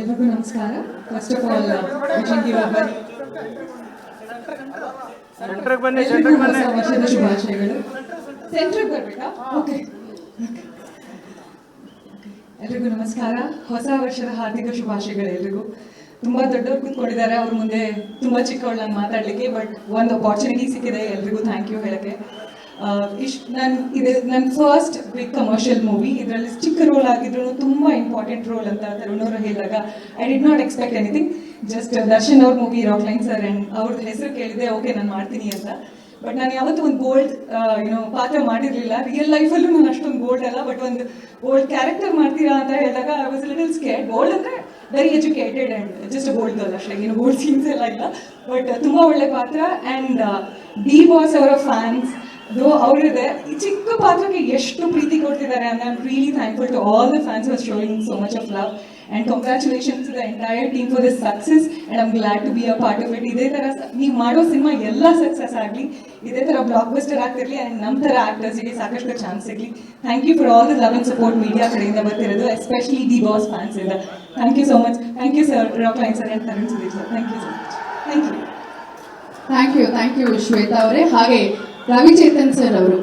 ಎಲ್ರಿಗೂ ನಮಸ್ಕಾರ. First of all ಹೊಸ ವರ್ಷದ ಶುಭಾಶಯಗಳು. ಸೆಂಟ್ರಿಗೆ ಬರ್ಬೇಕಾ? ಓಕೆ ಎಲ್ರಿಗೂ ನಮಸ್ಕಾರ. ಹೊಸ ವರ್ಷದ ಹಾರ್ದಿಕ ಶುಭಾಶಯಗಳು ಎಲ್ರಿಗೂ. ತುಂಬಾ ದೊಡ್ಡವ್ರು ಕೂತ್ಕೊಂಡಿದ್ದಾರೆ. ಅವ್ರ ಮುಂದೆ ತುಂಬಾ ಚಿಕ್ಕವಳು ನಾನು ಮಾತಾಡ್ಲಿಕ್ಕೆ ಬಟ್ ಒಂದು ಅಪಾರ್ಚುನಿಟಿ ಸಿಕ್ಕಿದೆ ಎಲ್ರಿಗೂ. ಥ್ಯಾಂಕ್ ಯು ಹೇಳಕ್ಕೆ. ಇಷ್ಟು ನಾನು, ಇದು ನನ್ನ ಫಸ್ಟ್ ಬಿಗ್ ಕಮರ್ಷಿಯಲ್ ಮೂವಿ ಇದರಲ್ಲಿ ಚಿಕ್ಕ ರೋಲ್ ಆಗಿದ್ರು ತುಂಬಾ ಇಂಪಾರ್ಟೆಂಟ್ ರೋಲ್ ಅಂತ ತರುಣ್ ಅವರು ಹೇಳಿದಾಗ I did not expect anything just Darshan ಅವ್ರ movie Rockline sir and ಅವ್ರದ್ದು ಹೆಸರು ಕೇಳಿದೆ ಓಕೆ ನಾನು ಮಾಡ್ತೀನಿ ಅಂತ. ಬಟ್ ನಾನು ಯಾವತ್ತೂ ಒಂದು ಬೋಲ್ಡ್ ಏನೋ ಪಾತ್ರ ಮಾಡಿರಲಿಲ್ಲ. ರಿಯಲ್ ಲೈಫಲ್ಲೂ ನಾನು ಅಷ್ಟೊಂದು ಬೋಲ್ಡ್ ಅಲ್ಲ ಬಟ್ ಒಂದು ಬೋಲ್ಡ್ ಕ್ಯಾರೆಕ್ಟರ್ ಮಾಡ್ತೀರಾ ಅಂತ ಹೇಳಿದಾಗ I was little scare bold ಅಂದರೆ very educated and just bold girl ಅಷ್ಟೇ. ಏನು ಬೋಲ್ಡ್ ಸೀನ್ಸ್ ಎಲ್ಲ ಇಲ್ಲ. ಬಟ್ ತುಂಬ ಒಳ್ಳೆ ಪಾತ್ರ. ಆ್ಯಂಡ್ ಡಿ ಬಾಸ್ ಅವರ ಫ್ಯಾನ್ಸ್ ಅದು ಅವರಿದೆ. ಈ ಚಿಕ್ಕ ಪಾತ್ರಕ್ಕೆ ಎಷ್ಟು ಪ್ರೀತಿ ಕೊಡ್ತಿದ್ದಾರೆ I am really thankful to all the fans are showing so much of love and congratulations the entire team for this success and I'm glad to be a part of it ಇದೇ ತರ ನೀವು ಮಾಡೋ cinema ಎಲ್ಲ success ಆಗಲಿ, ಇದೇ ತರ block buster ಆಗ್ತಿರ್ಲಿ and ನಮ್ಮ ಥರ ಆಕ್ಟರ್ಸ್ಗೆ ಸಾಕಷ್ಟು ಚಾನ್ಸ್ ಸಿಗಲಿ. Thank you for all the love and support media ಕಡೆಯಿಂದ ಬರ್ತಿರೋದು ಎಸ್ಪೆಷಲಿ ದಿ ಬಾಸ್ ಫ್ಯಾನ್ಸ್ ಇಂದ. Thank you so much thank you sir Rockline sir and Tarun Sudeep sir thank you so much thank you thank you thank you Shweta ಅವರೇ. ಹಾಗೆ Ravichetan sir ಅವರು